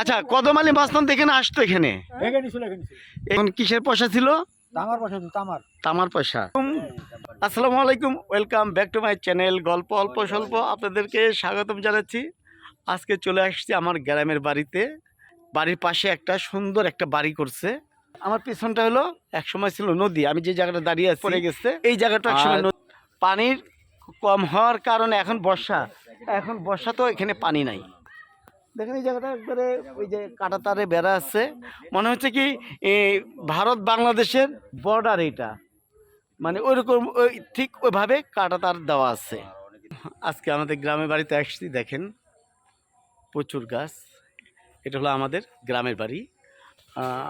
আচ্ছা কদমালি মাস্তান দেখে না আসতো এখানে? এখানে কিসের পয়সা ছিল? তামার পয়সা তামার। তামার পয়সা। আসসালামু আলাইকুম welcome back to my channel গল্প অল্প স্বল্প আপনাদেরকে স্বাগতম জানাচ্ছি। আজকে চলে আসছি আমার গ্রামের বাড়িতে। বাড়ির পাশে একটা সুন্দর একটা বাড়ি করছে। আমার পিছনটা হলো এক সময় ছিল নদী আমি যে জায়গাটা দাঁড়িয়ে আছি পড়ে গেছে। এই জায়গাটা এক সময় পানির কম হওয়ার কারণে এখন বর্ষা। এখন বর্ষা তো এখানে পানি নাই। দেখেন এই জায়গাটা একবারে ওই যে কাটা তারে বেড়া আছে। মনে হচ্ছে কি ভারত বাংলাদেশের বর্ডার এটা মানে ওইরকম ওই ঠিক ওইভাবে কাটা তার দেওয়া আছে। আজকে আমাদের গ্রামের বাড়িতে আসছি দেখেন প্রচুর গাছ। এটা হলো আমাদের গ্রামের বাড়ি।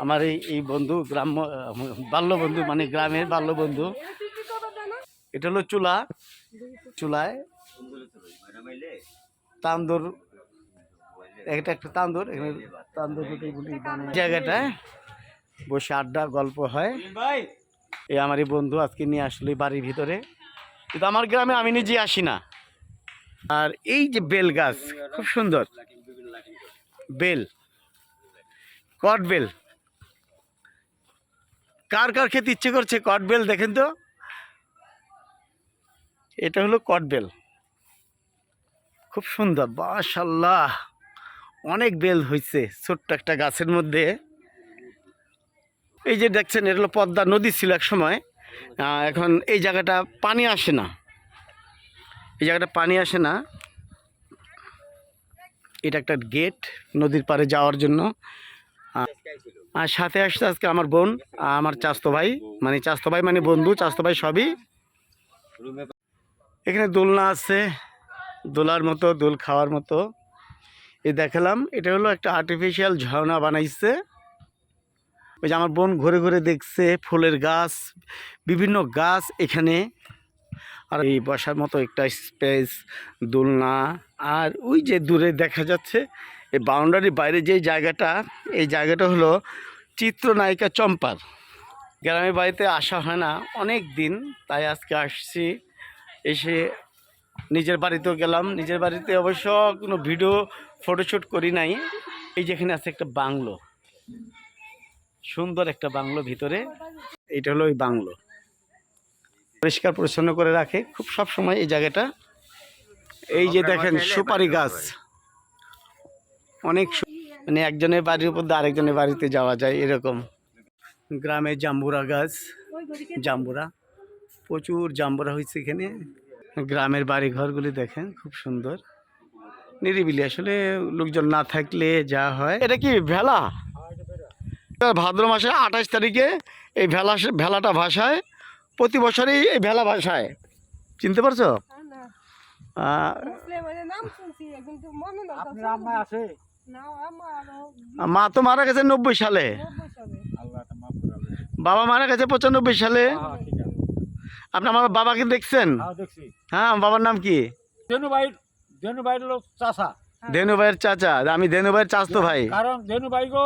আমার এই এই বন্ধু গ্রাম্য আহ, বাল্য বন্ধু মানে গ্রামের বাল্য বন্ধু। এটা হলো চুলা। চুলায় তান্দুর একটা একটা তান্দুর এখানে তান্দুর। জায়গাটায় বসে আড্ডা গল্প হয়। এই আমার এই বন্ধু আজকে নিয়ে আসলো এই বাড়ির ভিতরে। কিন্তু আমার গ্রামে আমি নিজে আসি না। আর এই যে বেল গাছ খুব সুন্দর। বেল। কট বেল। কার কার খেতে ইচ্ছে করছে কট বেল দেখেন তো। এটা হলো কট বেল। খুব সুন্দর মাশাল্লাহ। অনেক বেল হয়েছে ছোট্ট একটা গাছের মধ্যে। এই যে দেখছেন, এটা হলো পদ্মা নদী ছিল এক সময়। এখন এই জায়গাটা পানি আসে না। এই জায়গাটা পানি আসে না। এটা একটা গেট নদীর পাড়ে যাওয়ার জন্য। আর সাথে আসছে আজকে আমার বোন, আমার চাস্তো ভাই। মানে চাস্তো ভাই মানে বন্ধু, চাস্তো ভাই সবই। এখানে দোলনা আছে, দোলার মতো, দোল খাওয়ার মতো। এই দেখালাম, এটা হলো একটা আর্টিফিশিয়াল ঝর্ণা বানাইছে। ওই যে আমার বোন ঘুরে ঘুরে দেখছে ফুলের গাছ, বিভিন্ন গাছ এখানে। আর এই বসার মতো একটা স্পেস দোলনা। আর ওই যে দূরে দেখা যাচ্ছে, এই বাউন্ডারির বাইরে যে জায়গাটা, এই জায়গাটা হলো চিত্রনায়িকা চম্পার। গ্রামের বাড়িতে আসা হয় না, অনেক দিন, তাই আজকে আসছি। এসে নিজের বাড়িতেও গেলাম, নিজের বাড়িতে অবশ্য কোনো ভিডিও ফটোশ্যুট করি নাই। এই যেখানে আছে একটা বাংলো। সুন্দর একটা বাংলো ভিতরে। এটা হলো ওই বাংলো। পরিষ্কার পরিচ্ছন্ন করে রাখে। খুব সব সময় এই জায়গাটা। এই যে দেখেন সুপারি গাছ। অনেক মানে একজনের বাড়ির উপর দিয়ে আরেকজনের বাড়িতে যাওয়া যায় এরকম। গ্রামে জাম্বুরা গাছ। জাম্বুরা। প্রচুর জাম্বুরা হয়েছে এখানে। গ্রামের বাড়ি ঘরগুলি দেখেন খুব সুন্দর। নিরিবিলি। আসলে লোকজন না থাকলে যা হয়। এটা কি ভেলা? ভাদ্র মাসে আঠাশ তারিখে এই ভেলা ভেলাটা ভাসায়। প্রতি বছরই এই ভেলা ভাসায়। চিনতে পারছ? মা তো মারা গেছে নব্বই সালে। নব্বই সালে। আল্লাহ তা মাফ করে আল্লাহ। বাবা মারা গেছে পঁচানব্বই সালে। হ্যাঁ, ঠিক আছে। আপনি আমার বাবাকে দেখছেন? হ্যাঁ দেখছি। হ্যাঁ বাবার নাম কি? ধেনু ভাইয়ের লোক চাষা ধেনু ভাইয়ের চাচা আমি ধেনু ভাইয়ের চাচতো ভাই। কারণ ধেনু ভাই গো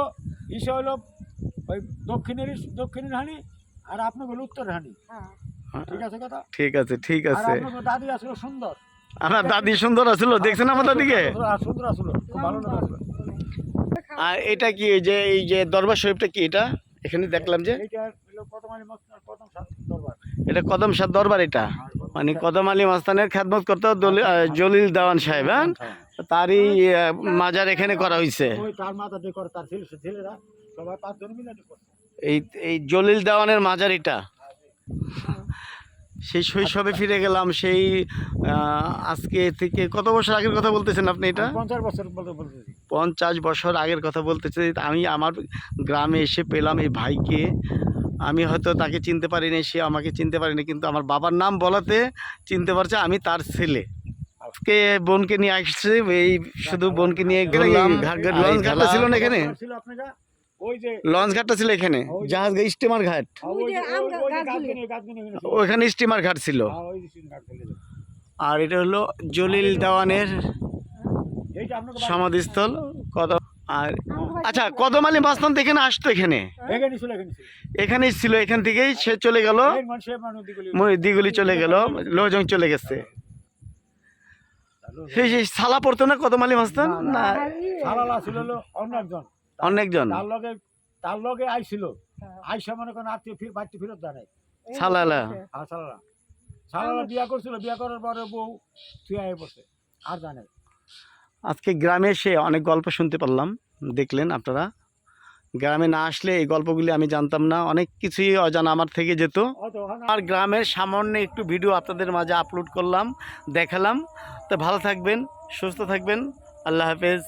ইসে হলো ওই দক্ষিণের দক্ষিণের হানি আর আপনি বলে উত্তর হানি। হ্যাঁ। ঠিক আছে কথা? ঠিক আছে ঠিক আছে। দাদি আসলো সুন্দর। আমার দাদি সুন্দর আছিল দেখছেন আমার দাদিকে? আর সুন্দর আসলো ভালো লাগল। আর এটা কি যে এই যে দরবার শরীফটা কি এটা? এখানে দেখলাম যে হলো প্রথম সাত দরবার। এটা কদম সাদ দরবার এটা? মানে কদম আলী মাস্তানের খ্যাতমত করতে দলি- জলিল দেওয়ান সাহেব হ্যাঁ? তারই মাজার এখানে করা হয়েছে। এই এই জলিল দেওয়ানের মাজার এটা। সেই শৈশবে ফিরে গেলাম সেই আজকে থেকে কত বছর আগের কথা বলতেছেন আপনি এটা? পঞ্চাশ বছর পঞ্চাশ বছর আগের কথা বলতেছে। আমি আমার গ্রামে এসে পেলাম এই ভাইকে। আমি হয়তো তাকে চিনতে পারিনি সে আমাকে চিনতে পারিনি কিন্তু আমার বাবার নাম বলাতে চিনতে পারছে আমি তার ছেলে। আজকে বোনকে নিয়ে আসছে এই শুধু বোনকে নিয়ে গেলাম লঞ্চ ঘাটটা ছিল না এখানে? ছিল আপনারা? ওই যে লঞ্চ ঘাটটা ছিল এখানে। জাহাজ স্টিমার ঘাট। ওইখানে স্টিমার ঘাট ছিল। আর এটা হলো জলিল দেওয়ানের সমাধিস্থল। কদম আর আচ্ছা কদম আলী মাস্তান এখানে আসতো এখানে? এখানে ছিল, এখানেই ছিল। এখান থেকেই সে চলে গেল। দিগুলি- চলে গেল লোহজং চলে গেছে। সেই সেই সালা পড়তো না কদম আলী মাস্তান না, সালালা ছিল অন্য একজন অনেকজন তার লগে তার লগে আইছিল হ্যাঁ। আইসা মনে করেন আত্মীয় ফির বাড়িতে ফেরত এই সালালা। আর সালালা সালালা বিয়া করছিল বিয়া করার পরে বউ তুই আয় বসে আর জানে আজকে গ্রামে এসে অনেক গল্প শুনতে পারলাম, দেখলেন আপনারা। গ্রামে না আসলে এই গল্পগুলি আমি জানতাম না, অনেক কিছুই অজানা আমার থেকে যেত। আর গ্রামের সামান্য একটু ভিডিও আপনাদের মাঝে আপলোড করলাম, দেখালাম। তো ভালো থাকবেন, সুস্থ থাকবেন, আল্লাহ হাফেজ।